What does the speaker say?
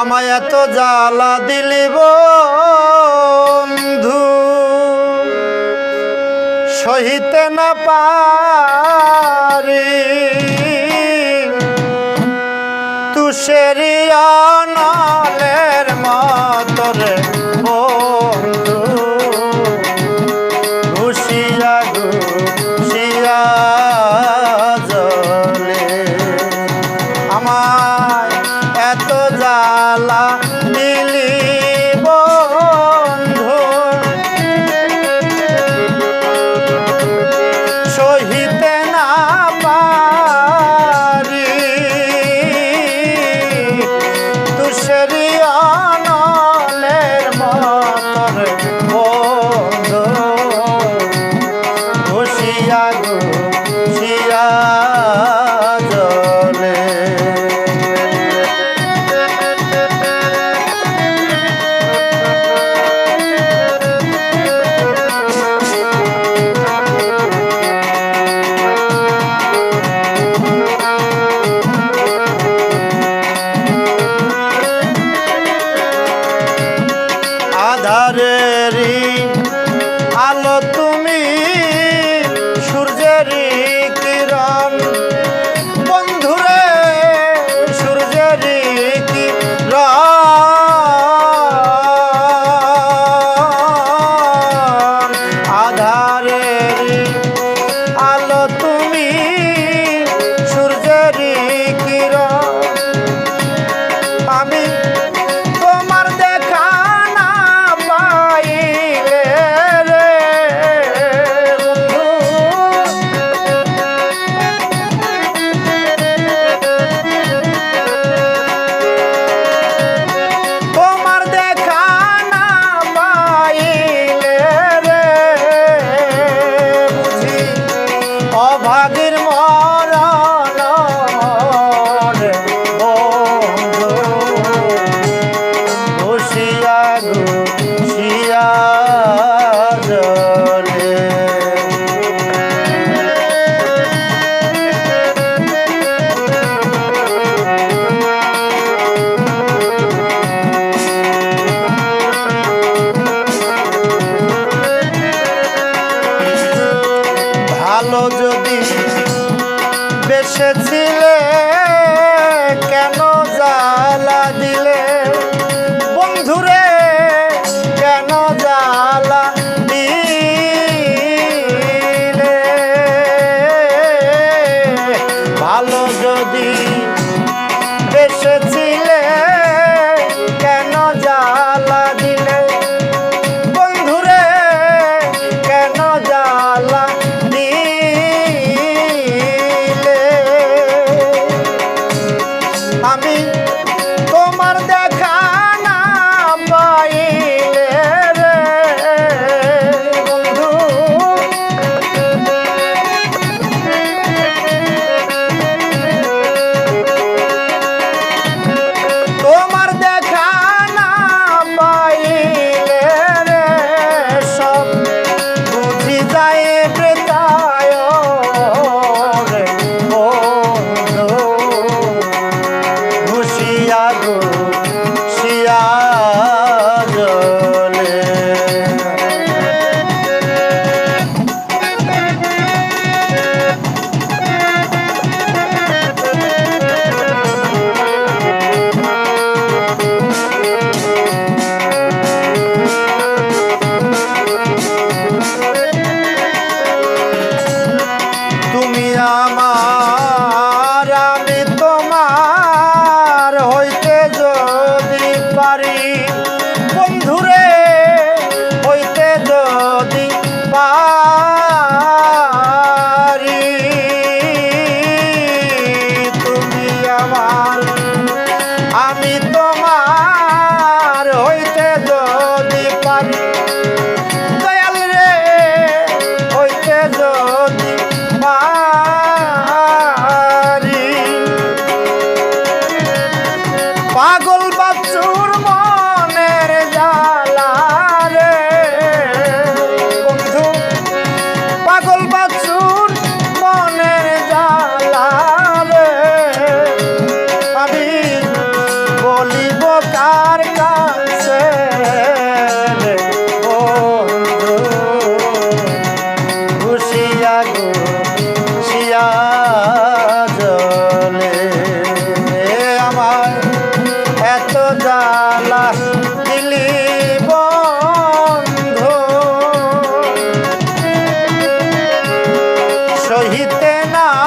আমায় এত জ্বালা দিলি বন্ধু। সহিতে না পারি। তুষেরিয়া নালের মাতরে গো রে ভাগের ম কেন Bye. সহিতে না